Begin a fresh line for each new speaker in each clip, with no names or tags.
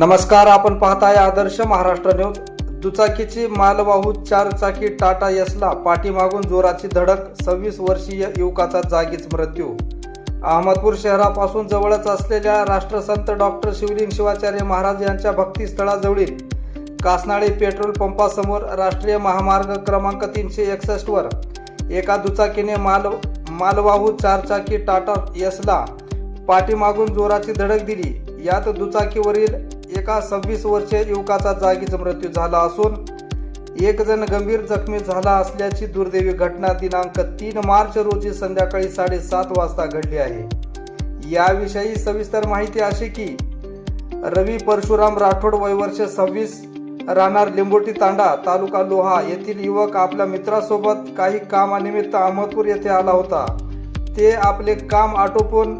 नमस्कार आपण पाहताय आदर्श महाराष्ट्र न्यूज. दुचाकीची मालवाहू चारचाकी टाटा यसला पाठीमागून जोराची धडक सव्वीस वर्षीय युवकाचा जागीच मृत्यू. अहमदपूर शहरापासून जवळच असलेल्या राष्ट्रसंत डॉक्टर शिवलिंग शिवाचार्य महाराज यांच्या भक्तिस्थळाजवळील कासनाळे पेट्रोल पंपासमोर राष्ट्रीय महामार्ग क्रमांक तीनशे एकसष्टवर एका दुचाकीने माल मालवाहू चारचाकी टाटा यसला पाठीमागून जोराची धडक दिली. यात दुचाकीवरील एका सव्वीस वर्षीय युवकाचा जागीच मृत्यू झाला असून एक जण गंभीर जखमी झाला असल्याची दुर्दैवी घटना दिनांक तीन मार्च रोजी संध्याकाळी साडेसात वाजता घडली आहे. याविषयी सविस्तर माहिती अशी की रवी परशुराम राठोड वयवर्ष सव्वीस राहणार लिंबोटी तांडा तालुका लोहा येथील युवक आपल्या मित्रासोबत काही कामानिमित्त अहमदपूर येथे आला होता. ते आपले काम आटोपून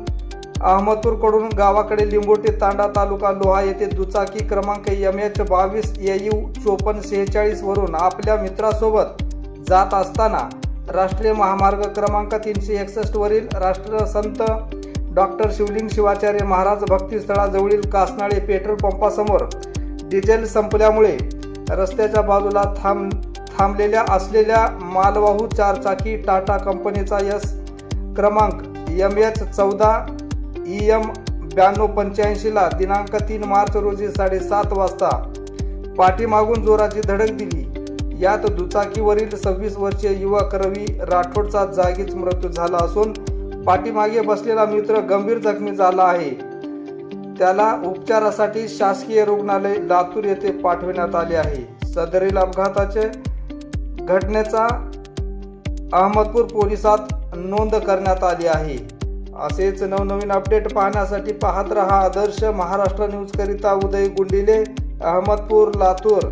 अहमदपूरकडून गावाकडे लिंबोटी तांडा तालुका लोहा येथे दुचाकी क्रमांक एम एच बावीस ए यू चोपन्न सेहेचाळीस वरून आपल्या मित्रासोबत जात असताना राष्ट्रीय महामार्ग क्रमांक तीनशे एकसष्ट वरील राष्ट्रसंत डॉक्टर शिवलिंग शिवाचार्य महाराज भक्तिस्थळाजवळील कासनाळे पेट्रोल पंपासमोर डिझेल संपल्यामुळे रस्त्याच्या बाजूला थांब थांबलेल्या असलेल्या मालवाहू चारचाकी टाटा कंपनीचा यस क्रमांक एम एच चौदा ई एम ब्याण्णव पंच्याऐंशीला दिनांक तीन मार्च रोजी साडेसात वाजता पाठीमागून जोराची धडक दिली. यात दुचाकीवरील सव्वीस वर्षीय युवक रवी राठोडचा जागीच मृत्यू झाला असून पाठीमागे बसलेला मित्र गंभीर जखमी झाला आहे. त्याला उपचारासाठी शासकीय रुग्णालय लातूर येथे पाठविण्यात आले आहे. सदरील अपघाताचे घटनेचा अहमदपूर पोलिसात नोंद करण्यात आली आहे. असेच नवनवीन अपडेट पाहण्यासाठी पाहत रहा आदर्श महाराष्ट्र न्यूज करिता उदय गुंडिले अहमदपूर लातूर.